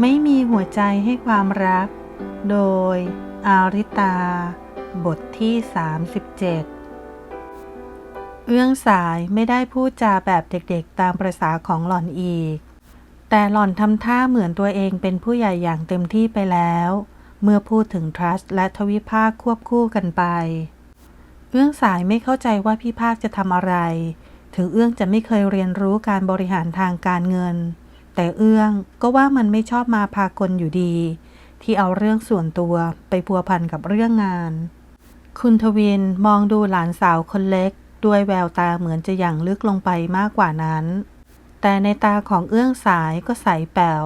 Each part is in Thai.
ไม่มีหัวใจให้ความรัก โดย อาริตา บทที่ 37 เอื้องสายไม่ได้พูดจาแบบเด็กๆ ตามประษาของหล่อนอีก แต่หล่อนทำท่าเหมือนตัวเองเป็นผู้ใหญ่อย่างเต็มที่ไปแล้ว เมื่อพูดถึงทรัสต์และทวิภาคควบคู่กันไป เอื้องสายไม่เข้าใจว่าพี่ภาคจะทำอะไร ถึงเอื้องจะไม่เคยเรียนรู้การบริหารทางการเงิน แต่เอื้องก็ว่ามันไม่ชอบมาพากลอยู่ดี ที่เอาเรื่องส่วนตัวไปพัวพันกับเรื่องงาน คุณทวินมองดูหลานสาวคนเล็ก ด้วยแววตาเหมือนจะอย่างลึกลงไปมากกว่านั้น แต่ในตาของเอื้องสายก็ใสแป๋ว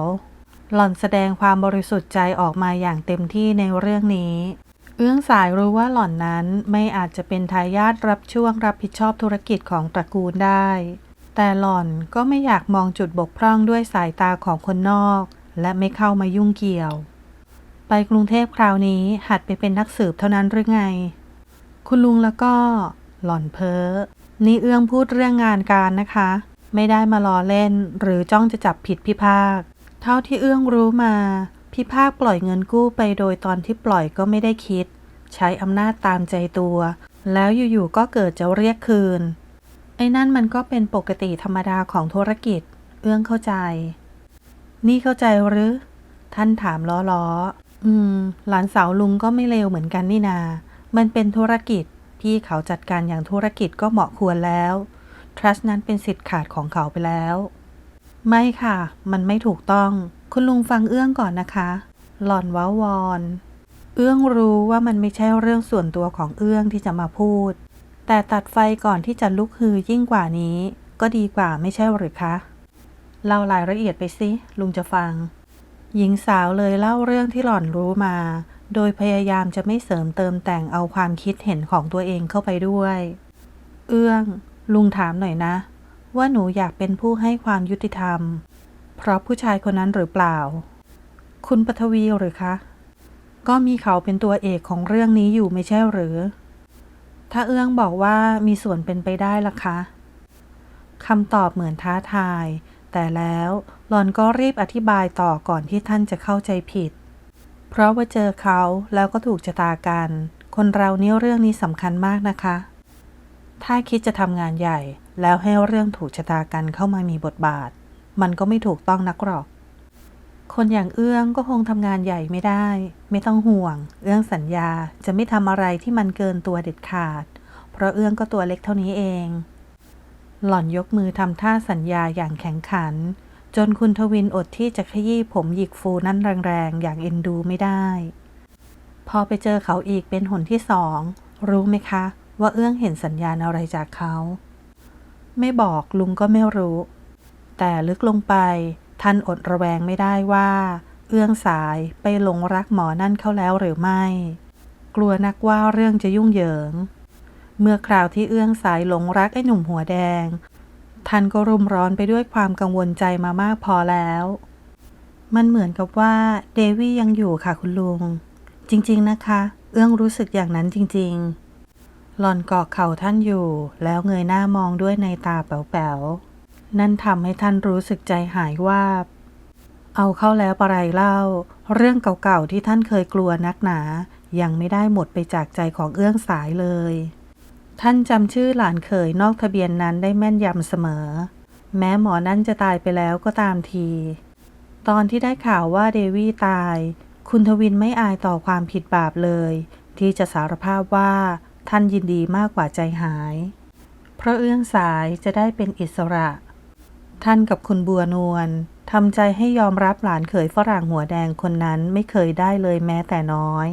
หล่อนแสดงความบริสุทธิ์ใจออกมาอย่างเต็มที่ในเรื่องนี้ เอื้องสายรู้ว่าหล่อนนั้นไม่อาจจะเป็นทายาทรับช่วงรับผิดชอบธุรกิจของตระกูลได้ แต่หล่อนก็ไม่อยากมองจุดบกพร่องด้วยสายตาของคนนอก และไม่เข้ามายุ่งเกี่ยว ไปกรุงเทพคราวนี้หัดไปเป็นนักสืบเท่านั้นหรือไง คุณลุงแล้วก็ หล่อนเพ้อ นี่เอื้องพูดเรื่องงานการนะคะ ไม่ได้มาล้อเล่น หรือจ้องจะจับผิดพี่ภาค เท่าที่เอื้องรู้มา พี่ภาคปล่อยเงินกู้ไปโดยตอนที่ปล่อยก็ไม่ได้คิด ใช้อำนาจตามใจตัว แล้วอยู่ๆก็เกิดจะเรียกคืน อ้นั่นมันก็เป็นปกติธรรมดาของธุรกิจ เอื้องเข้าใจ นี่เข้าใจหรือ ท่านถามล้อๆอืม หลานสาวลุงก็ไม่เลวเหมือนกันนี่นา มันเป็นธุรกิจ พี่เขาจัดการอย่างธุรกิจก็เหมาะควรแล้ว ทรัสต์นั้นเป็นสิทธิ์ขาดของเขาไปแล้ว ไม่ค่ะ มันไม่ถูกต้อง คุณลุงฟังเอื้องก่อนนะคะ หล่อนว้าวอน เอื้องรู้ว่ามันไม่ใช่เรื่องส่วนตัวของเอื้องที่จะมาพูด แต่ตัดไฟก่อนที่จะลุกฮือยิ่งกว่านี้ ก็ดีกว่าไม่ใช่หรือคะเล่ารายละเอียดไปสิลุงจะฟัง หญิงสาวเลยเล่าเรื่องที่หล่อนรู้มา โดยพยายามจะไม่เสริมเติมแต่งเอาความคิดเห็นของตัวเองเข้าไปด้วย เอื้อง ลุงถามหน่อยนะ ว่าหนูอยากเป็นผู้ให้ความยุติธรรม เพราะผู้ชายคนนั้นหรือเปล่า คุณปทวีหรือคะ ก็มีเขาเป็นตัวเอกของเรื่องนี้อยู่ไม่ใช่หรือ ถ้าเอื้องบอกว่ามีส่วนเป็นไปได้ล่ะคะคำตอบเหมือนท้าทาย แต่แล้วหลอนก็รีบอธิบายต่อก่อนที่ท่านจะเข้าใจผิด เพราะว่าเจอเขาแล้วก็ถูกชะตากัน คนเราเนี่ยเรื่องนี้สำคัญมากนะคะ ถ้าคิดจะทำงานใหญ่แล้วให้เรื่องถูกชะตากันเข้ามามีบทบาท มันก็ไม่ถูกต้องนักหรอก คนอย่างเอื้องก็คงทำงานใหญ่ไม่ได้ ไม่ต้องห่วง เอื้องสัญญาจะไม่ทำอะไรที่มันเกินตัวเด็ดขาด เพราะเอื้องก็ตัวเล็กเท่านี้เอง หล่อนยกมือทำท่าสัญญาอย่างแข็งขัน จนคุณทวินอดที่จะขยี้ผมหยิกฟูนั่นแรงๆ อย่างเอ็นดูไม่ได้ พอไปเจอเขาอีกเป็นหนที่สอง รู้ไหมคะ ว่าเอื้องเห็นสัญญาณอะไรจากเขา ไม่บอกลุงก็ไม่รู้ แต่ลึกลงไป ท่านอดระแวงไม่ได้ว่า เอื้องสายไปหลงรักหมอนั่นเข้าแล้วหรือไม่ กลัวนักว่าเรื่องจะยุ่งเหยิง เมื่อคราวที่เอื้องสายหลงรักไอ้หนุ่มหัวแดง ท่านก็รุมร้อนไปด้วยความกังวลใจมามากพอแล้ว มันเหมือนกับว่าเดวี่ยังอยู่ค่ะคุณลุง จริงๆนะคะ เอื้องรู้สึกอย่างนั้นจริง ๆ หล่อนเกาะเข่าท่านอยู่ แล้วเงยหน้ามองด้วยในตาแป๋วๆ นั่นทำให้ท่านรู้สึกใจหายว่า เอาเข้าแล้วปะไรเล่า เรื่องเก่าๆที่ท่านเคยกลัวนักหนา ยังไม่ได้หมดไปจากใจของเอื้องสายเลย ท่านจำชื่อหลานเขยนอกทะเบียนนั้นได้แม่นยำเสมอ แม้หมอนั่นจะตายไปแล้วก็ตามที ตอนที่ได้ข่าวว่าเดวี่ตาย คุณทวินไม่อายต่อความผิดบาปเลย ที่จะสารภาพว่าท่านยินดีมากกว่าใจหาย เพราะเอื้องสายจะได้เป็นอิสระ ท่านกับคุณบัวนวลทำใจให้ยอมรับหลานเขยฝรั่งหัวแดงคนนั้นไม่เคยได้เลยแม้แต่น้อย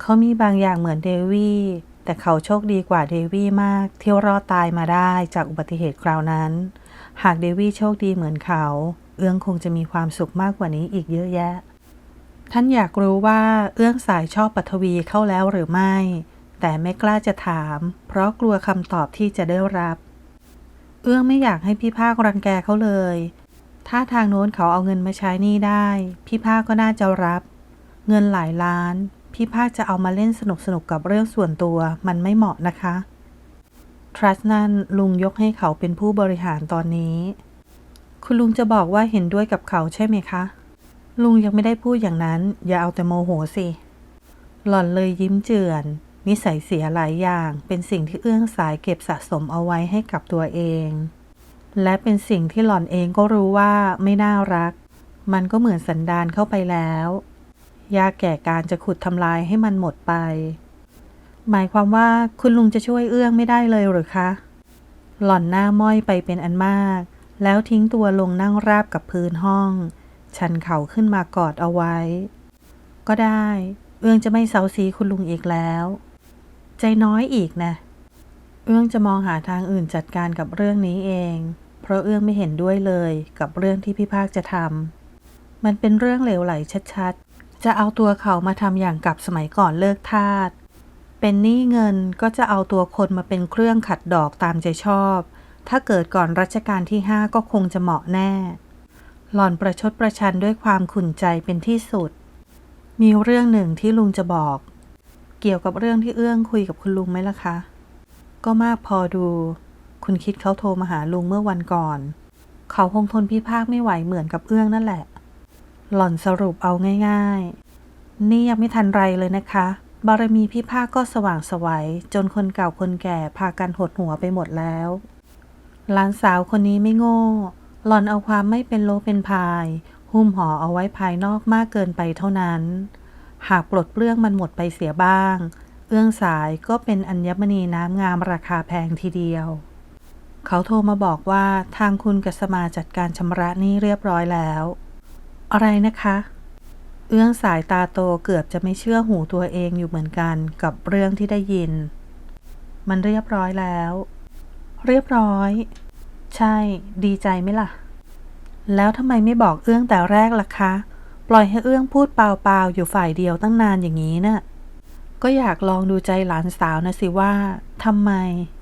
เขามีบางอย่างเหมือนเดวี่แต่เขาโชคดีกว่าเดวี่มากที่รอดตายมาได้จากอุบัติเหตุคราวนั้น หากเดวี่โชคดีเหมือนเขา เอื้องคงจะมีความสุขมากกว่านี้อีกเยอะแยะ ท่านอยากรู้ว่าเอื้องสายชอบปัทวีเข้าแล้วหรือไม่ แต่ไม่กล้าจะถาม เพราะกลัวคำตอบที่จะได้รับ เอื้องไม่อยากให้พี่ภาครังแกเขาเลย ถ้าทางโน้นเขาเอาเงินมาใช้หนี้ได้ พี่ภาคก็น่าจะรับ เงินหลายล้าน พี่ภาคจะเอามาเล่นสนุกสนุกกับเรื่องส่วนตัวมันไม่เหมาะนะคะ ทรัสนั่นลุงยกให้เขาเป็นผู้บริหารตอนนี้ คุณลุงจะบอกว่าเห็นด้วยกับเขาใช่ไหมคะ ลุงยังไม่ได้พูดอย่างนั้น อย่าเอาแต่โมโหสิ หล่อนเลยยิ้มเจือน นิสัยเสียหลายอย่างเป็นสิ่งที่เอื้องสายเก็บสะสมเอาไว้ให้กับตัวเอง และเป็นสิ่งที่หล่อนเองก็รู้ว่าไม่น่ารัก มันก็เหมือนสันดานเข้าไปแล้ว ยากแก่การจะขุดทำลายให้มันหมดไป หมายความว่าคุณลุงจะช่วยเอื้องไม่ได้เลยหรือคะ หล่อนหน้าม้อยไปเป็นอันมาก แล้วทิ้งตัวลงนั่งราบกับพื้นห้อง ชันเข่าขึ้นมากอดเอาไว้ ก็ได้ เอื้องจะไม่เซาซีคุณลุงอีกแล้ว ใจน้อยอีกนะ เอื้องจะมองหาทางอื่นจัดการกับเรื่องนี้เอง เพราะเอื้องไม่เห็นด้วยเลยกับเรื่องที่พี่ภาคจะทำมันเป็นเรื่องเหลวไหลชัดๆ จะเอาตัวเขามาทำอย่างกับสมัยก่อนเลิกทาสเป็นหนี้เงินก็จะเอาตัวคนมาเป็นเครื่องขัดดอกตามใจชอบ ถ้าเกิดก่อนรัชกาลที่ห้าก็คงจะเหมาะแน่ หล่อนประชดประชันด้วยความขุ่นใจเป็นที่สุด มีเรื่องหนึ่งที่ลุงจะบอก เกี่ยวกับเรื่องที่เอื้องคุยกับคุณลุงไหมล่ะคะ ก็มากพอดู คุณคิดเขาโทรมาหาลุงเมื่อวันก่อน เขาคงทนพิพากไม่ไหวเหมือนกับเอื้องนั่นแหละ หล่อนสรุปเอาง่าย ๆ นี่ยังไม่ทันไรเลยนะคะ บารมีพิพากก็สว่างไสวัยจนคนเก่าคนแก่พากันหดหัวไปหมดแล้วหลานสาวคนนี้ไม่โง่ หล่อนเอาความไม่เป็นโลเป็นพาย หุ้มห่อเอาไว้ภายนอกมากเกินไปเท่านั้น หากปลดเปลื้องมันหมดไปเสียบ้าง เอื้องสายก็เป็นอัญมณีน้ำงามราคาแพงทีเดียว เขาโทรมาบอกว่าทางคุณกัสมาจัดการชำระหนี้เรียบร้อยแล้ว อะไรนะคะ เอื้องสายตาโตเกือบจะไม่เชื่อหูตัวเองอยู่เหมือนกันกับเรื่องที่ได้ยิน มันเรียบร้อยแล้ว เรียบร้อย ใช่ ดีใจไหมล่ะ แล้วทำไมไม่บอกเอื้องแต่แรกล่ะคะ ปล่อยให้เอื้องพูดเปล่าๆอยู่ฝ่ายเดียวตั้งนานอย่างนี้น่ะก็อยากลองดูใจหลานสาวนะสิว่าทำไม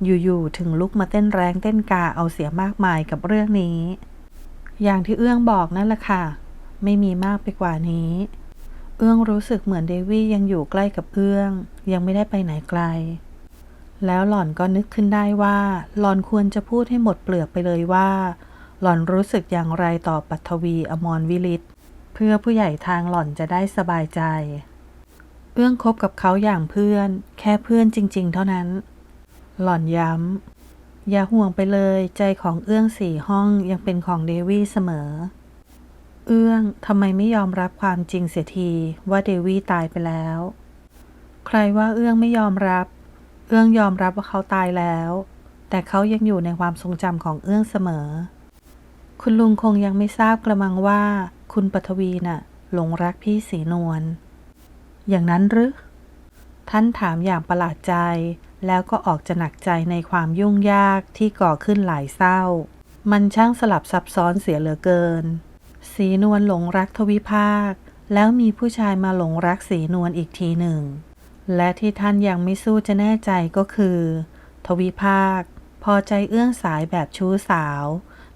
อยู่ๆถึงลุกมาเต้นแรงเต้นกาเอาเสียมากมายกับเรื่องนี้ อย่างที่เอื้องบอกนั่นแหละค่ะ ไม่มีมากไปกว่านี้ เอื้องรู้สึกเหมือนเดวี่ยังอยู่ใกล้กับเอื้อง ยังไม่ได้ไปไหนไกล แล้วหล่อนก็นึกขึ้นได้ว่า หล่อนควรจะพูดให้หมดเปลือกไปเลยว่า หล่อนรู้สึกอย่างไรต่อปัทวีอมรวิลิต พื่อผู้ใหญ่ทางหล่อนจะได้สบายใจ เอื้องคบกับเขาอย่างเพื่อน แค่เพื่อนจริง ๆ เท่านั้น หล่อนย้ำ อย่าห่วงไปเลย ใจของเอื้องสี่ห้องยังเป็นของเดวี่เสมอ เอื้องทำไมไม่ยอมรับความจริงเสียทีว่าเดวี่ตายไปแล้ว ใครว่าเอื้องไม่ยอมรับ เอื้องยอมรับว่าเขาตายแล้ว แต่เขายังอยู่ในความทรงจำของเอื้องเสมอ คุณลุงคงยังไม่ทราบกระมังว่า คุณปฐวีน่ะ หลงรักพี่สีนวล อย่างนั้นหรือ ท่านถามอย่างประหลาดใจ แล้วก็ออกจะหนักใจในความยุ่งยากที่ก่อขึ้นหลายเศร้า มันช่างสลับซับซ้อนเสียเหลือเกิน สีนวลหลงรักทวิภาค แล้วมีผู้ชายมาหลงรักสีนวลอีกทีหนึ่ง และที่ท่านยังไม่สู้จะแน่ใจก็คือ ทวิภาค พอใจเอื้องสายแบบชู้สาว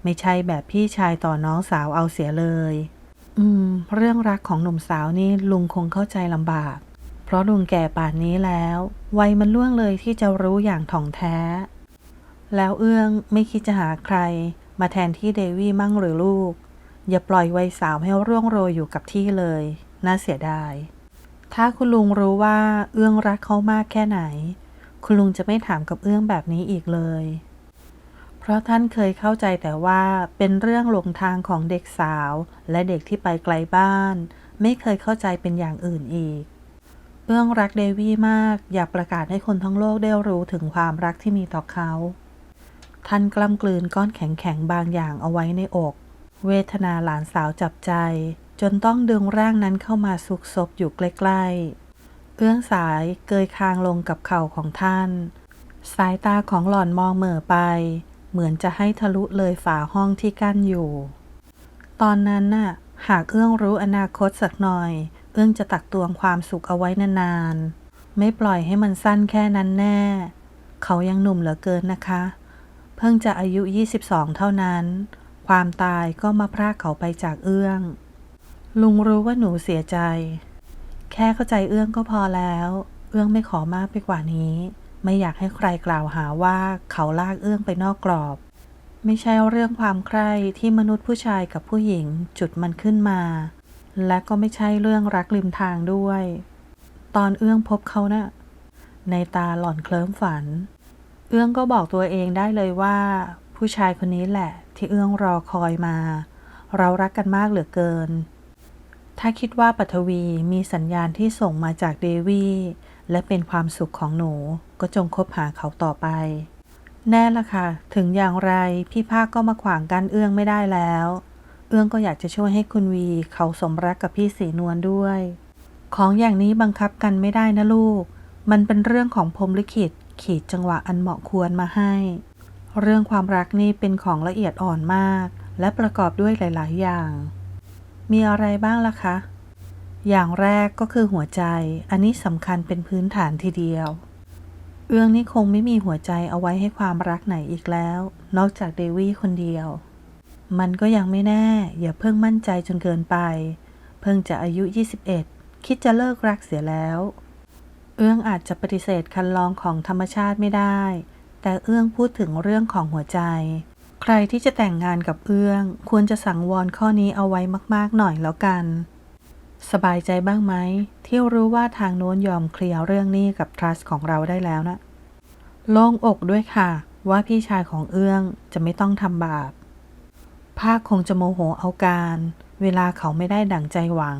ไม่ใช่แบบพี่ชายต่อน้องสาวเอาเสียเลย อืม เรื่องรักของหนุ่มสาวนี่ลุงคงเข้าใจลำบาก เพราะลุงแก่ป่านนี้แล้ว วัยมันล่วงเลยที่จะรู้อย่างถ่องแท้ แล้วเอื้องไม่คิดจะหาใคร มาแทนที่เดวี่มั่งหรือลูก อย่าปล่อยวัยสาวให้ร่วงโรยอยู่กับที่เลย น่าเสียดาย ถ้าคุณลุงรู้ว่าเอื้องรักเขามากแค่ไหน คุณลุงจะไม่ถามกับเอื้องแบบนี้อีกเลย เพราะท่านเคยเข้าใจแต่ว่าเป็นเรื่องหลงทางของเด็กสาว และเด็กที่ไปไกลบ้าน ไม่เคยเข้าใจเป็นอย่างอื่นอีกเอื้องรักเดวี่มากอยากประกาศให้คนทั้งโลกได้รู้ถึงความรักที่มีต่อเขา ท่านกล้ำกลืนก้อนแข็งๆบางอย่างเอาไว้ในอก เวทนาหลานสาวจับใจ จนต้องดึงร่างนั้นเข้ามาสุกซบอยู่ใกล้ๆ เอื้องสายเกยคางลงกับเข่าของท่าน สายตาของหล่อนมองเหม่อไป เหมือนจะให้ทะลุเลยฝาห้องที่กั้นอยู่ ตอนนั้นน่ะ หากเอื้องรู้อนาคตสักหน่อย เอื้องจะตักตวงความสุขเอาไว้นานๆ ไม่ปล่อยให้มันสั้นแค่นั้นแน่ เขายังหนุ่มเหลือเกินนะคะ เพิ่งจะอายุ 22 เท่านั้น ความตายก็มาพรากเขาไปจากเอื้อง ลุงรู้ว่าหนูเสียใจ แค่เข้าใจเอื้องก็พอแล้ว เอื้องไม่ขอมากไปกว่านี้ ไม่อยากให้ใครกล่าวหาว่าเขาลากเอื้องไปนอกกรอบ ไม่ใช่เรื่องความใคร่ที่มนุษย์ผู้ชายกับผู้หญิงจุดมันขึ้นมา และก็ไม่ใช่เรื่องรักริมทางด้วย ตอนเอื้องพบเขานะ่ะในตาหล่อนเคลิ้มฝัน เอื้องก็บอกตัวเองได้เลยว่า ผู้ชายคนนี้แหละ ที่เอื้องรอคอยมา เรารักกันมากเหลือเกิน ถ้าคิดว่าปัทวีมีสัญญาณที่ส่งมาจากเดวี่ และเป็นความสุขของหนู ก็จงคบหาเขาต่อไป แน่ละค่ะ ถึงอย่างไรพี่ภาคก็มาขวางกันเอื้องไม่ได้แล้ว เอื้องก็อยากจะช่วยให้คุณวี เขาสมรักกับพี่สีนวลด้วย ของอย่างนี้บังคับกันไม่ได้นะลูก มันเป็นเรื่องของพรมลิขิตขีดจังหวะอันเหมาะควรมาให้ เรื่องความรักนี่เป็นของละเอียดอ่อนมาก และประกอบด้วยหลาย ๆ อย่าง มีอะไรบ้างล่ะคะ อย่างแรกก็คือหัวใจ อันนี้สำคัญเป็นพื้นฐานทีเดียว เอื้องนี่คงไม่มีหัวใจเอาไว้ให้ความรักไหนอีกแล้ว นอกจากเดวี่คนเดียว มันก็ยังไม่แน่ อย่าเพิ่งมั่นใจจนเกินไป เพิ่งจะอายุ 21 คิดจะเลิกรักเสียแล้ว เอื้องอาจจะปฏิเสธคันลองของธรรมชาติไม่ได้ แต่เอื้องพูดถึงเรื่องของหัวใจ ใครที่จะแต่งงานกับเอื้อง ควรจะสังวรข้อนี้เอาไว้มาก ๆ หน่อยแล้วกัน สบายใจบ้างไหมที่รู้ว่าทางโน้นยอมเคลียร์เรื่องนี้กับทรัสของเราได้แล้วนะโล่งอกด้วยค่ะ ว่าพี่ชายของเอื้องจะไม่ต้องทำบาป ภาคคงจะโมโหเอาการ เวลาเขาไม่ได้ดั่งใจหวัง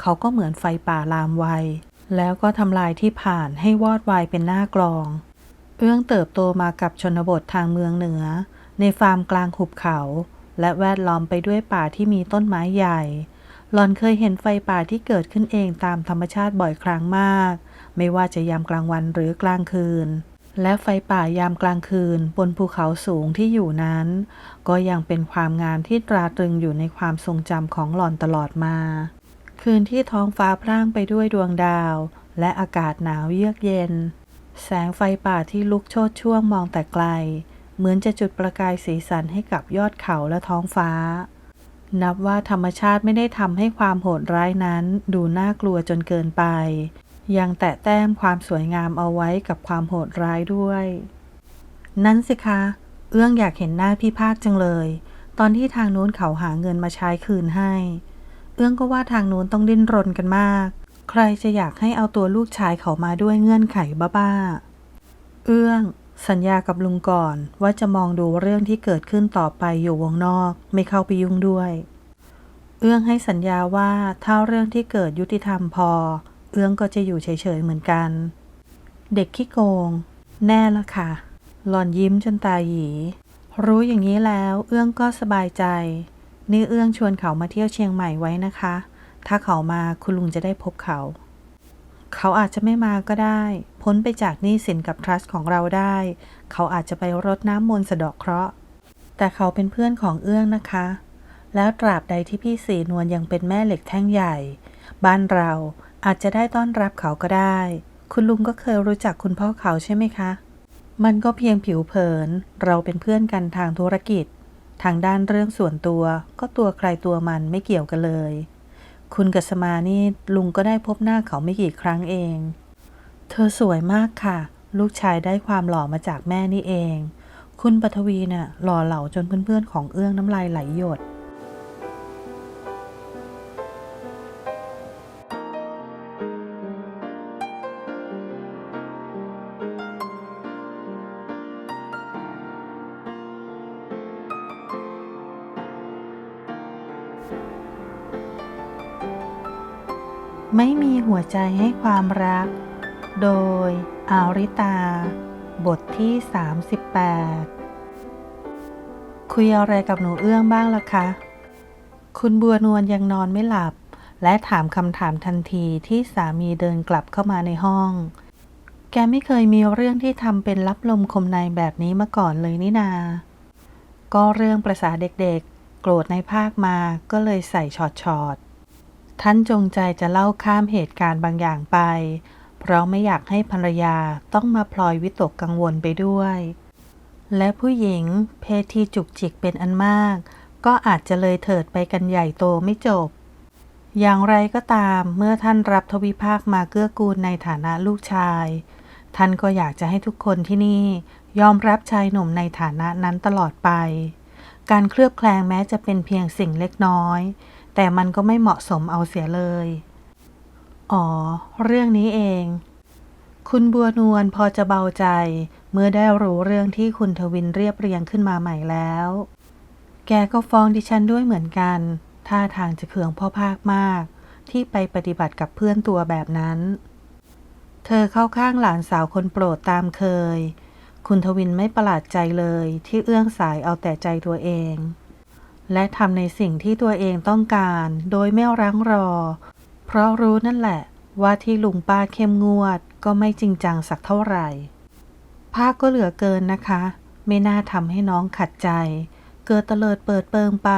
เขาก็เหมือนไฟป่าลามไว แล้วก็ทำลายที่ผ่านให้วอดวายเป็นหน้ากลอง เอื้องเติบโตมากับชนบททางเมืองเหนือ ในฟาร์มกลางหุบเขา และแวดล้อมไปด้วยป่าที่มีต้นไม้ใหญ่ หลอนเคยเห็นไฟป่าที่เกิดขึ้นเองตามธรรมชาติบ่อยครั้งมาก ไม่ว่าจะยามกลางวันหรือกลางคืน และไฟป่ายามกลางคืนบนภูเขาสูงที่อยู่นั้น ก็ยังเป็นความงามที่ตราตรึงอยู่ในความทรงจำของหล่อนตลอดมา คืนที่ท้องฟ้าพร่างไปด้วยดวงดาว และอากาศหนาวเยือกเย็น แสงไฟป่าที่ลุกโชดช่วงมองแต่ไกล เหมือนจะจุดประกายสีสันให้กับยอดเขาและท้องฟ้า นับว่าธรรมชาติไม่ได้ทำให้ความโหดร้ายนั้น ดูน่ากลัวจนเกินไป ยังแตะแต้มความสวยงามเอาไว้กับความโหดร้ายด้วย นั่นสิคะ เอื้องอยากเห็นหน้าพี่ภาคจังเลย ตอนที่ทางนู้นเขาหาเงินมาใช้คืนให้ เอื้องก็ว่าทางนู้นต้องดิ้นรนกันมาก ใครจะอยากให้เอาตัวลูกชายเขามาด้วยเงื่อนไขบ้าๆเอื้อง สัญญากับลุงก่อนว่าจะมองดูเรื่องที่เกิดขึ้นต่อไปอยู่วงนอก ไม่เข้าไปยุ่งด้วย เอื้องให้สัญญาว่าถ้าเรื่องที่เกิดยุติธรรมพอ เอื้องก็จะอยู่เฉยๆเหมือนกัน เด็กขี้โกง แน่ละค่ะ หล่อนยิ้มจนตาหยี รู้อย่างนี้แล้ว เอื้องก็สบายใจ นี่เอื้องชวนเขามาเที่ยวเชียงใหม่ไว้นะคะ ถ้าเขามาคุณลุงจะได้พบเขา เขาอาจจะไม่มาก็ได้ พ้นไปจากหนี้สินกับทรัสต์ของเราได้ เขาอาจจะไปรดน้ำมนต์สะดอกเคราะห์ แต่เขาเป็นเพื่อนของเอื้องนะคะ แล้วตราบใดที่พี่สีนวลยังเป็นแม่เหล็กแท่งใหญ่ บ้านเราอาจจะได้ต้อนรับเขาก็ได้ คุณลุงก็เคยรู้จักคุณพ่อเขาใช่ไหมคะ มันก็เพียงผิวเผิน เราเป็นเพื่อนกันทางธุรกิจ ทางด้านเรื่องส่วนตัว ก็ตัวใครตัวมันไม่เกี่ยวกันเลย คุณกัสมานี่ลุงก็ได้พบหน้าเขาไม่กี่ครั้งเอง เธอสวยมากค่ะ ลูกชายได้ความหล่อมาจากแม่นี่เอง คุณปฐวีน่ะหล่อเหลาจนเพื่อนๆของเอื้องน้ำลายไหลหยด ไม่มีหัวใจให้ความรัก โดย อาริตา บทที่ 38 คุยอะไรกับหนูเอื้องบ้างล่ะคะ คุณบัวนวลยังนอนไม่หลับ และถามคำถามทันทีที่สามีเดินกลับเข้ามาในห้อง แกไม่เคยมีเรื่องที่ทำเป็นรับลมคมในแบบนี้มาก่อนเลยนี่นา ก็เรื่องประษาเด็กๆ โกรธในภาคมาก็เลยใส่ช็อตช็อตๆ ท่านจงใจจะเล่าข้ามเหตุการณ์บางอย่างไป เพราะไม่อยากให้ภรรยาต้องมาพลอยวิตกกังวลไปด้วย และผู้หญิงเพศที่จุกจิกเป็นอันมาก ก็อาจจะเลยเถิดไปกันใหญ่โตไม่จบ อย่างไรก็ตามเมื่อท่านรับทวิภาคมาเกื้อกูลในฐานะลูกชาย ท่านก็อยากจะให้ทุกคนที่นี่ยอมรับชายหนุ่มในฐานะนั้นตลอดไป การเคลือบแคลงแม้จะเป็นเพียงสิ่งเล็กน้อย แต่มันก็ไม่เหมาะสมเอาเสียเลย อ๋อ เรื่องนี้เอง คุณบัวนวลพอจะเบาใจ เมื่อได้รู้เรื่องที่คุณทวินเรียบเรียงขึ้นมาใหม่แล้ว แกก็ฟ้องดิฉันด้วยเหมือนกัน ท่าทางจะเคืองพ่อภาคมาก ที่ไปปฏิบัติกับเพื่อนตัวแบบนั้น เธอเข้าข้างหลานสาวคนโปรดตามเคย คุณทวินไม่ประหลาดใจเลยที่เอื้องสายเอาแต่ใจตัวเอง และทำในสิ่งที่ตัวเองต้องการ โดยไม่รั้งรอ เพราะรู้นั่นแหละ ว่าที่ลุงป้าเข้มงวด ก็ไม่จริงจังสักเท่าไหร่ ภาคก็เหลือเกินนะคะ ไม่น่าทำให้น้องขัดใจ เกิดเตลิดเปิดเปิงไป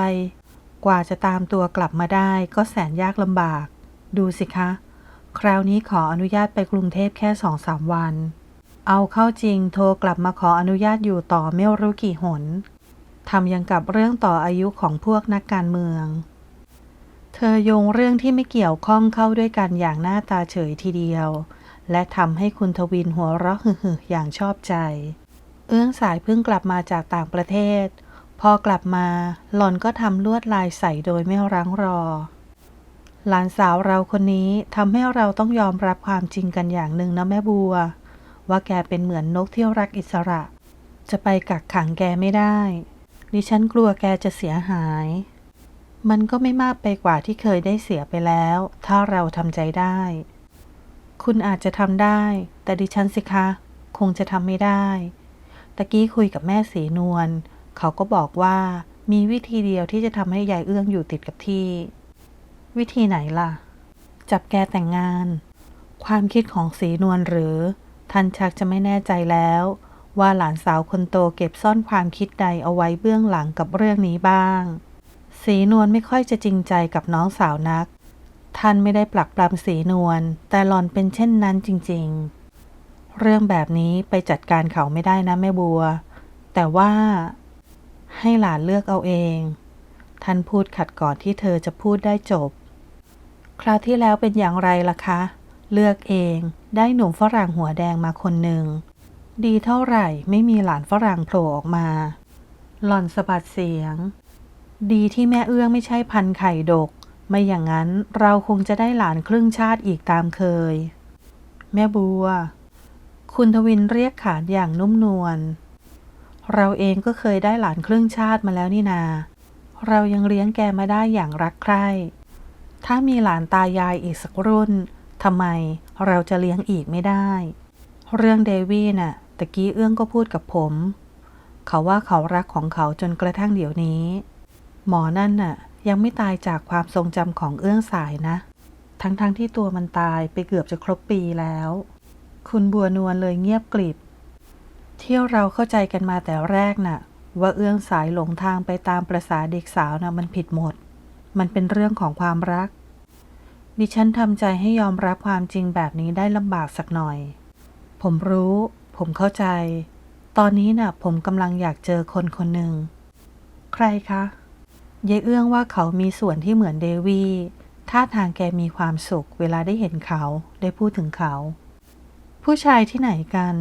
กว่าจะตามตัวกลับมาได้ก็แสนยากลำบาก ดูสิคะ คราวนี้ขออนุญาตไปกรุงเทพแค่สองสามวัน เอาเข้าจริงโทรกลับมาขออนุญาตอยู่ต่อไม่รู้กี่หน ทำยังกับเรื่องต่ออายุของพวกนักการเมือง เธอโยงเรื่องที่ไม่เกี่ยวข้องเข้าด้วยกันอย่างหน้าตาเฉยทีเดียว และทำให้คุณทวินหัวเราะหึ่ๆอย่างชอบใจ เอื้องสายเพิ่งกลับมาจากต่างประเทศ พอกลับมาหล่อนก็ทำลวดลายใส่โดยไม่รั้งรอ หลานสาวเราคนนี้ทำให้เราต้องยอมรับความจริงกันอย่างหนึ่งนะแม่บัว ว่าแกเป็นเหมือนนกที่รักอิสระ จะไปกักขังแกไม่ได้ ดิฉันกลัวแกจะเสียหาย มันก็ไม่มากไปกว่าที่เคยได้เสียไปแล้ว ถ้าเราทำใจได้ คุณอาจจะทำได้ แต่ดิฉันสิคะ คงจะทำไม่ได้ ตะกี้คุยกับแม่สีนวล เขาก็บอกว่ามีวิธีเดียวที่จะทำให้ยายเอื้องอยู่ติดกับที่ วิธีไหนล่ะ จับแกแต่งงาน ความคิดของสีนวลหรือท่านชักจะไม่แน่ใจแล้ว ว่าหลานสาวคนโตเก็บซ่อนความคิดใดเอาไว้เบื้องหลังกับเรื่องนี้บ้าง สีนวลไม่ค่อยจะจริงใจกับน้องสาวนัก ท่านไม่ได้ปลักปลำสีนวลแต่หลอนเป็นเช่นนั้นจริง ๆ เรื่องแบบนี้ไปจัดการเขาไม่ได้นะแม่บัว แต่ว่า ให้หลานเลือกเอาเอง ท่านพูดขัดก่อนที่เธอจะพูดได้จบ คราวที่แล้วเป็นอย่างไรล่ะคะ เลือกเองได้หนุ่มฝรั่งหัวแดงมาคนหนึ่ง ดีเท่าไหร่ไม่มีหลานฝรั่งโผล่ออกมา หล่อนสะบัดเสียง ดีที่แม่เอื้องไม่ใช่พันไข่ดก ไม่อย่างนั้นเราคงจะได้หลานครึ่งชาติอีกตามเคย แม่บัว คุณทวินเรียกขานอย่างนุ่มนวล เราเองก็เคยได้หลานครึ่งชาติมาแล้วนี่นา เรายังเลี้ยงแกมาได้อย่างรักใคร่ ถ้ามีหลานตายายอีกสักรุ่นทำไมเราจะเลี้ยงอีกไม่ได้ เรื่องเดวี่น่ะ ตะกี้เอื้องก็พูดกับผม เขาว่าเขารักของเขาจนกระทั่งเดี๋ยวนี้ หมอนั่นน่ะ ยังไม่ตายจากความทรงจำของเอื้องสายนะ ทั้งๆทที่ตัวมันตายไปเกือบจะครบปีแล้ว คุณบัวนวลเลยเงียบกริบ เที่ยวเราเข้าใจกันมาแต่แรกน่ะ ว่าเอื้องสายหลงทางไปตามประษาเด็กสาวน่ะมันผิดหมด มันเป็นเรื่องของความรัก ดิฉันทำใจให้ยอมรับความจริงแบบนี้ได้ลำบากสักหน่อย ผมรู้ ผมเข้าใจ ตอนนี้น่ะ ผมกำลังอยากเจอคนคนหนึ่ง ใครคะยายเอื้องว่าเขามีส่วนที่เหมือนเดวี่ท่าทางแกมีความสุข เวลาได้เห็นเขาได้พูดถึงเขา ผู้ชายที่ไหนกัน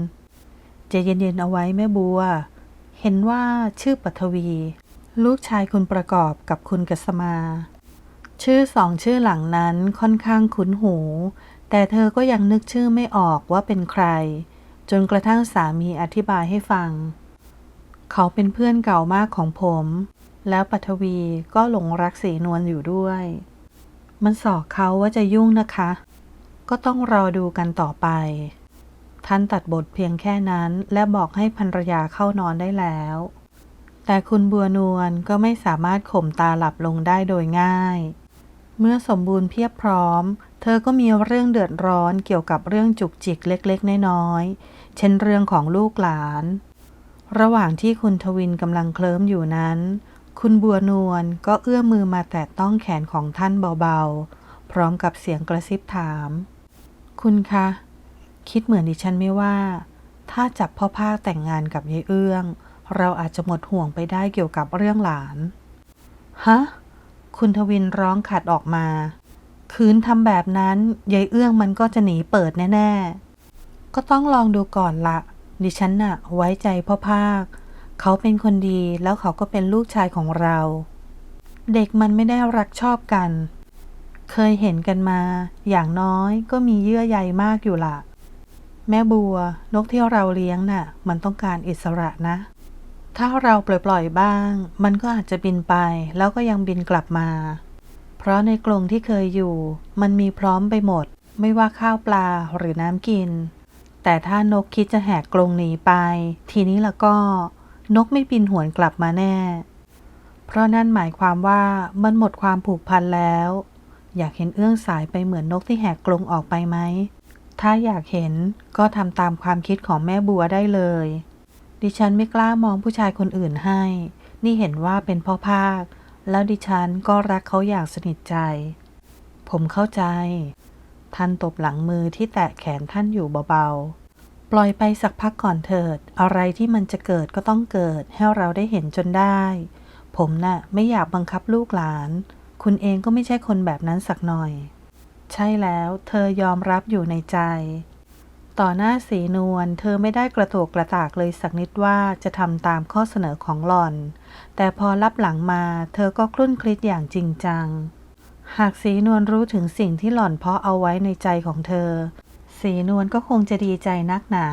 จะเย็นๆเอาไว้แม่บัว เห็นว่าชื่อปัทวี ลูกชายคุณประกอบกับคุณกัสมา ชื่อสองชื่อหลังนั้นค่อนข้างคุ้นหู แต่เธอก็ยังนึกชื่อไม่ออกว่าเป็นใคร จนกระทั่งสามีอธิบายให้ฟัง เขาเป็นเพื่อนเก่ามากของผม แล้วปัทวีก็หลงรักสีนวลอยู่ด้วย มันสอกเขาว่าจะยุ่งนะคะ ก็ต้องรอดูกันต่อไป ท่านตัดบทเพียงแค่นั้นและบอกให้ภรรยาเข้านอนได้แล้ว แต่คุณบัวนวลก็ไม่สามารถข่มตาหลับลงได้โดยง่าย เมื่อสมบูรณ์เพียบพร้อม เธอก็มีเรื่องเดือดร้อนเกี่ยวกับเรื่องจุกจิกเล็กๆ น้อยๆ เช่นเรื่องของลูกหลาน ระหว่างที่คุณทวินกำลังเคลิ้มอยู่นั้น คุณบัวนวลก็เอื้อมมือมาแตะต้องแขนของท่านเบาๆ พร้อมกับเสียงกระซิบถาม คุณคะ คิดเหมือนดิฉันไม่ว่า ถ้าจับพ่อภาคแต่งงานกับยายเอื้อง เราอาจจะหมดห่วงไปได้เกี่ยวกับเรื่องหลาน ฮะ คุณทวินร้องขัดออกมา คืนทำแบบนั้นยายเอื้องมันก็จะหนีเปิดแน่ ๆ ก็ต้องลองดูก่อนละ ดิฉันน่ะ ไว้ใจพ่อภาค เขาเป็นคนดีแล้วเขาก็เป็นลูกชายของเรา เด็กมันไม่ได้รักชอบกัน เคยเห็นกันมา อย่างน้อยก็มีเยื่อใยมากอยู่ละแม่บัวนกที่เราเลี้ยงน่ะ มันต้องการอิสระนะ ถ้าเราปล่อยๆบ้าง มันก็อาจจะบินไป แล้วก็ยังบินกลับมา เพราะในกรงที่เคยอยู่ มันมีพร้อมไปหมด ไม่ว่าข้าวปลาหรือน้ำกิน แต่ถ้านกคิดจะแหกกรงหนีไป ทีนี้ละก็ นกไม่บินหวนกลับมาแน่ เพราะนั่นหมายความว่ามันหมดความผูกพันแล้ว อยากเห็นเอื้องสายไปเหมือนนกที่แหกกรงออกไปไหมถ้าอยากเห็นก็ทำตามความคิดของแม่บัวได้เลย ดิฉันไม่กล้ามองผู้ชายคนอื่นให้ นี่เห็นว่าเป็นพ่อภาค แล้วดิฉันก็รักเขาอย่างสนิทใจ ผมเข้าใจ ท่านตบหลังมือที่แตะแขนท่านอยู่เบาๆ ปล่อยไปสักพักก่อนเถิด อะไรที่มันจะเกิดก็ต้องเกิด ให้เราได้เห็นจนได้ ผมน่ะไม่อยากบังคับลูกหลาน คุณเองก็ไม่ใช่คนแบบนั้นสักหน่อย ใช่แล้ว เธอยอมรับอยู่ในใจ ต่อหน้าสีนวลเธอไม่ได้กระโตกกระตากเลยสักนิดว่าจะทำตามข้อเสนอของหล่อน แต่พอรับหลังมาเธอก็คลุ่นคลิดอย่างจริงจัง หากสีนวลรู้ถึงสิ่งที่หล่อนเพาะเอาไว้ในใจของเธอ สีนวลก็คงจะดีใจนักหนา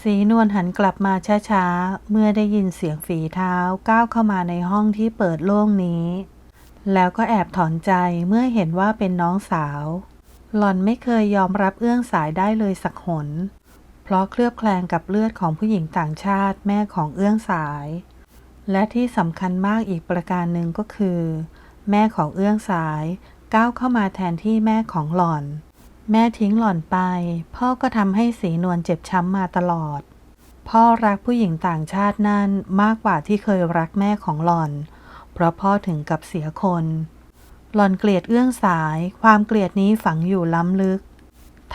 สีนวลหันกลับมาช้าๆ เมื่อได้ยินเสียงฝีเท้าก้าวเข้ามาในห้องที่เปิดโล่งนี้ แล้วก็แอบถอนใจเมื่อเห็นว่าเป็นน้องสาว หล่อนไม่เคยยอมรับเอื้องสายได้เลยสักหน เพราะเคลือบแคลงกับเลือดของผู้หญิงต่างชาติแม่ของเอื้องสาย และที่สำคัญมากอีกประการหนึ่งก็คือ แม่ของเอื้องสายก้าวเข้ามาแทนที่แม่ของหล่อน แม่ทิ้งหล่อนไป พ่อก็ทำให้สีนวลเจ็บช้ำมาตลอด พ่อรักผู้หญิงต่างชาตินั่นมากกว่าที่เคยรักแม่ของหล่อน เพราะพ่อถึงกับเสียคน หล่อนเกลียดเอื้องสาย ความเกลียดนี้ฝังอยู่ล้ำลึก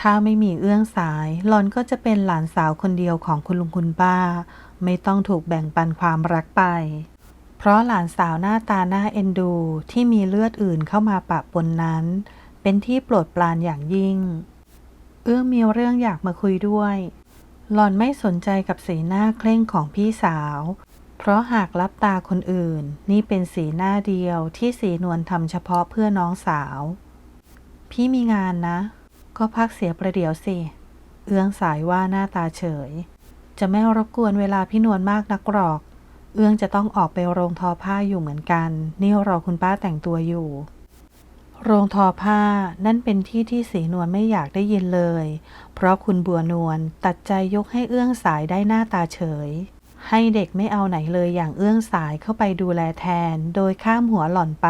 ถ้าไม่มีเอื้องสาย หล่อนก็จะเป็นหลานสาวคนเดียวของคุณลุงคุณป้า ไม่ต้องถูกแบ่งปันความรักไป เพราะหลานสาวหน้าตาหน้าเอ็นดูที่มีเลือดอื่นเข้ามาปะปนนั้น เป็นที่โปรดปรานอย่างยิ่ง เอื้องมีเรื่องอยากมาคุยด้วย หล่อนไม่สนใจกับสีหน้าเคร่งของพี่สาว เพราะหากรับตาคนอื่น นี่เป็นสีหน้าเดียวที่สีนวลทำเฉพาะเพื่อน้องสาว พี่มีงานนะ ก็พักเสียประเดี๋ยวสิ เอื้องสายว่าหน้าตาเฉย จะไม่รบกวนเวลาพี่นวลมากนักหรอก เอื้องจะต้องออกไปโรงทอผ้าอยู่เหมือนกัน นี่รอคุณป้าแต่งตัวอยู่ โรงทอผ้านั่นเป็นที่ที่สีนวลไม่อยากได้ยินเลย เพราะคุณบัวนวลตัดใจยกให้เอื้องสายได้หน้าตาเฉย ให้เด็กไม่เอาไหนเลยอย่างเอื้องสายเข้าไปดูแลแทน โดยข้ามหัวหล่อนไป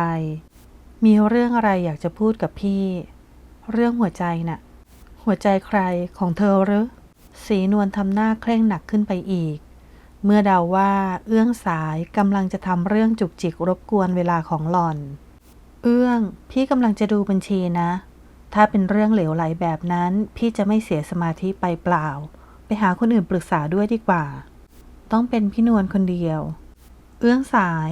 มีเรื่องอะไรอยากจะพูดกับพี่ เรื่องหัวใจน่ะ หัวใจใครของเธอหรือ สีนวลทำหน้าเคร่งหนักขึ้นไปอีก เมื่อเดาว่าเอื้องสายกำลังจะทำเรื่องจุกจิกรบกวนเวลาของหล่อน เอื้อง พี่กำลังจะดูบัญชีนะ ถ้าเป็นเรื่องเหลวไหลแบบนั้น พี่จะไม่เสียสมาธิไปเปล่า ไปหาคนอื่นปรึกษาด้วยดีกว่า ต้องเป็นพี่นวลคนเดียว เอื้องสาย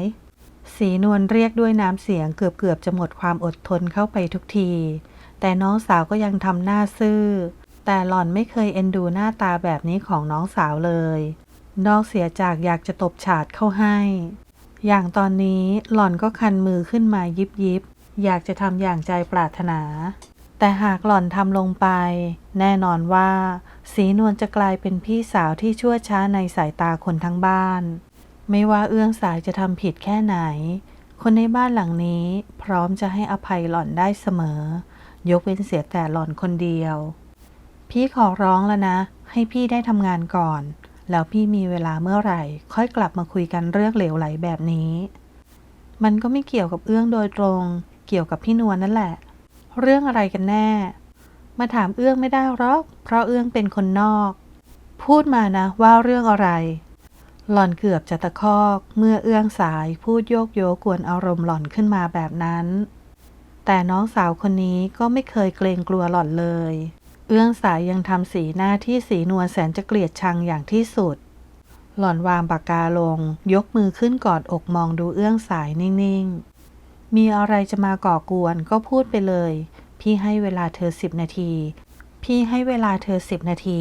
สีนวลเรียกด้วยน้ำเสียงเกือบเกือบๆจะหมดความอดทนเข้าไปทุกที แต่น้องสาวก็ยังทำหน้าซื่อ แต่หล่อนไม่เคยเอ็นดูหน้าตาแบบนี้ของน้องสาวเลย นอกเสียจากอยากจะตบฉาดเข้าให้ อย่างตอนนี้หล่อนก็คันมือขึ้นมายิบยิบ อยากจะทำอย่างใจปรารถนา แต่หากหล่อนทำลงไป แน่นอนว่า สีนวลจะกลายเป็นพี่สาวที่ชั่วช้าในสายตาคนทั้งบ้าน ไม่ว่าเอื้องสายจะทำผิดแค่ไหน คนในบ้านหลังนี้พร้อมจะให้อภัยหล่อนได้เสมอ ยกเว้นเสียแต่หล่อนคนเดียว พี่ขอร้องแล้วนะ ให้พี่ได้ทำงานก่อน แล้วพี่มีเวลาเมื่อไหร่ ค่อยกลับมาคุยกันเรื่องเหลวไหลแบบนี้ มันก็ไม่เกี่ยวกับเอื้องโดยตรง เกี่ยวกับพี่นวลนั่นแหละ เรื่องอะไรกันแน่ มาถามเอื้องไม่ได้หรอก เพราะเอื้องเป็นคนนอก พูดมานะว่าเรื่องอะไร หล่อนเกือบจะตะคอก เมื่อเอื้องสายพูดโยกโยกวนอารมณ์หล่อนขึ้นมาแบบนั้น แต่น้องสาวคนนี้ก็ไม่เคยเกรงกลัวหล่อนเลย เอื้องสายยังทำสีหน้าที่สีนวลแสนจะเกลียดชังอย่างที่สุด หล่อนวางปากกาลง ยกมือขึ้นกอดอกมองดูเอื้องสายนิ่งๆ มีอะไรจะมาก่อกวนก็พูดไปเลย พี่ให้เวลาเธอสิบนาที พี่ให้เวลาเธอสิบนาที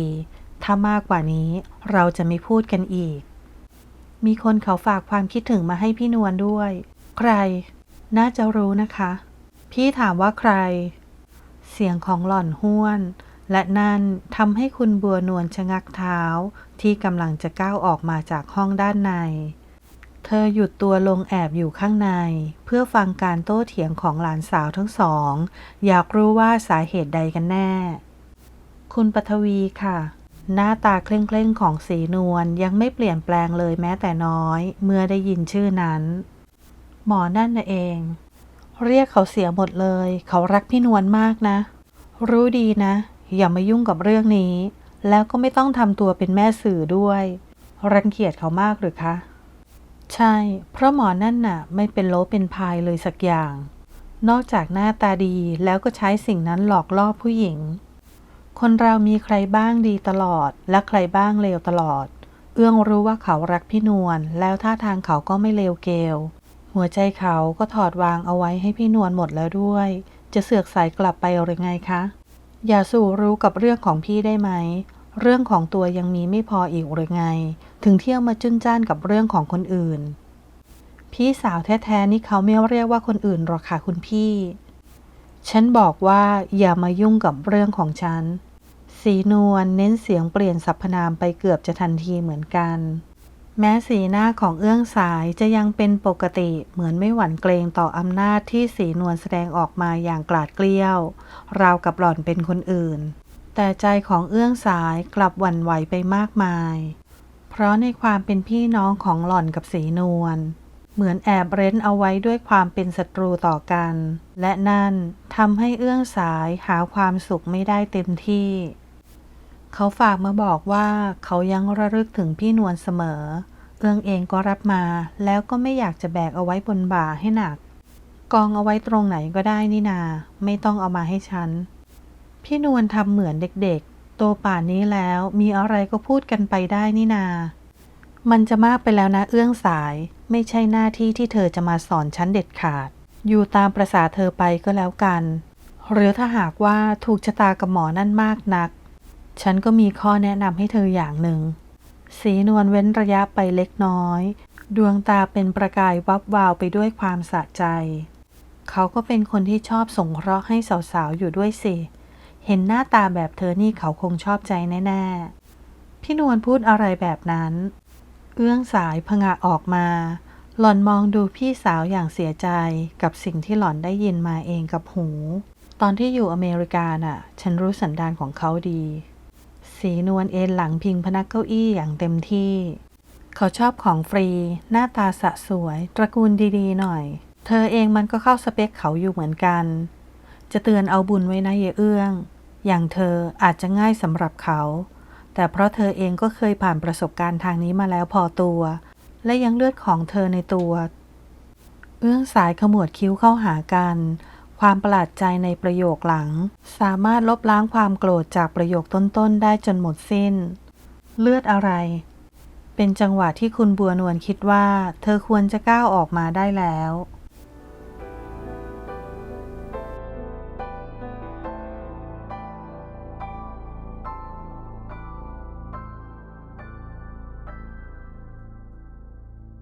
ถ้ามากกว่านี้เราจะไม่พูดกันอีก มีคนเขาฝากความคิดถึงมาให้พี่นวลด้วย ใคร น่าจะรู้นะคะ พี่ถามว่าใคร เสียงของหล่อนห้วน และนั่นทำให้คุณบัวนวลชะงักเท้าที่กำลังจะก้าวออกมาจากห้องด้านใน เธอหยุดตัวลงแอบอยู่ข้างใน เพื่อฟังการโต้เถียงของหลานสาวทั้งสอง อยากรู้ว่าสาเหตุใดกันแน่ คุณปทวีค่ะ หน้าตาเคร่งๆของสีนวลยังไม่เปลี่ยนแปลงเลยแม้แต่น้อย เมื่อได้ยินชื่อนั้น หมอนั่นน่ะเอง เรียกเขาเสียหมดเลย เขารักพี่นวลมากนะ รู้ดีนะ อย่ามายุ่งกับเรื่องนี้ แล้วก็ไม่ต้องทำตัวเป็นแม่สื่อด้วย รังเกียจเขามากหรือคะ ใช่ เพราะหมอนั่นน่ะ ไม่เป็นโลเป็นพายเลยสักอย่าง นอกจากหน้าตาดีแล้วก็ใช้สิ่งนั้นหลอกล่อผู้หญิง คนเรามีใครบ้างดีตลอด และใครบ้างเลวตลอด เอื้องรู้ว่าเขารักพี่นวลแล้วท่าทางเขาก็ไม่เลวเกลหัวใจเขาก็ถอดวางเอาไว้ให้พี่นวลหมดแล้วด้วย จะเสือกสายกลับไปหรือไงคะ อย่าสู่รู้กับเรื่องของพี่ได้ไหม เรื่องของตัวยังมีไม่พออีกหรือไง ถึงเที่ยวมาจุนจ้านกับเรื่องของคนอื่น พี่สาวแท้ๆนี่เขาไม่เรียกว่าคนอื่นหรอกค่ะคุณพี่ ฉันบอกว่าอย่ามายุ่งกับเรื่องของฉัน สีนวลเน้นเสียงเปลี่ยนสรรพนามไปเกือบจะทันทีเหมือนกัน แม้สีหน้าของเอื้องสายจะยังเป็นปกติเหมือนไม่หวั่นเกรงต่ออำนาจที่สีนวลแสดงออกมาอย่างกลาดเกลี้ยว ราวกับหล่อนเป็นคนอื่น แต่ใจของเอื้องสายกลับหวั่นไหวไปมากมาย เพราะในความเป็นพี่น้องของหล่อนกับสีนวลเหมือนแอบเร้นเอาไว้ด้วยความเป็นศัตรูต่อกัน และนั่นทำให้เอื้องสายหาความสุขไม่ได้เต็มที่ เขาฝากมาบอกว่าเขายังระลึกถึงพี่นวลเสมอ เอื้องเองก็รับมาแล้วก็ไม่อยากจะแบกเอาไว้บนบ่าให้หนัก กองเอาไว้ตรงไหนก็ได้นี่นา ไม่ต้องเอามาให้ฉัน พี่นวลทำเหมือนเด็กๆ โตป่านนี้แล้วมีอะไรก็พูดกันไปได้นี่นา มันจะมากไปแล้วนะเอื้องสาย ไม่ใช่หน้าที่ที่เธอจะมาสอนฉันเด็ดขาด อยู่ตามประษาเธอไปก็แล้วกัน หรือถ้าหากว่าถูกชะตากับหมอนั่นมากนัก ฉันก็มีข้อแนะนำให้เธออย่างหนึ่ง สีนวลเว้นระยะไปเล็กน้อย ดวงตาเป็นประกายวับวาวไปด้วยความสะใจ เขาก็เป็นคนที่ชอบสงเคราะห์ให้สาวๆอยู่ด้วยสิเเห็นหน้าตาแบบเธอนี่เขาคงชอบใจแน่ ๆ พี่นวลพูดอะไรแบบนั้น เอื้องสายผงะออกมา หล่อนมองดูพี่สาวอย่างเสียใจกับสิ่งที่หล่อนได้ยินมาเองกับหู ตอนที่อยู่อเมริกาน่ะ ฉันรู้สันดานของเขาดี สีนวลเอนหลังพิงพนักเก้าอี้อย่างเต็มที่ เขาชอบของฟรี หน้าตาสะสวย ตระกูลดีๆ หน่อย เธอเองมันก็เข้าสเปคเขาอยู่เหมือนกัน จะเตือนเอาบุญไว้นะเยเอื้อง อย่างเธออาจจะง่ายสำหรับเขา แต่เพราะเธอเองก็เคยผ่านประสบการณ์ทางนี้มาแล้วพอตัว และยังเลือดของเธอในตัว เอื้องสายขมวดคิ้วเข้าหากัน ความประหลาดใจในประโยคหลัง สามารถลบล้างความโกรธจากประโยคต้นๆ ได้จนหมดสิ้น เลือดอะไร เป็นจังหวะที่คุณบัวนวลคิดว่า เธอควรจะก้าวออกมาได้แล้ว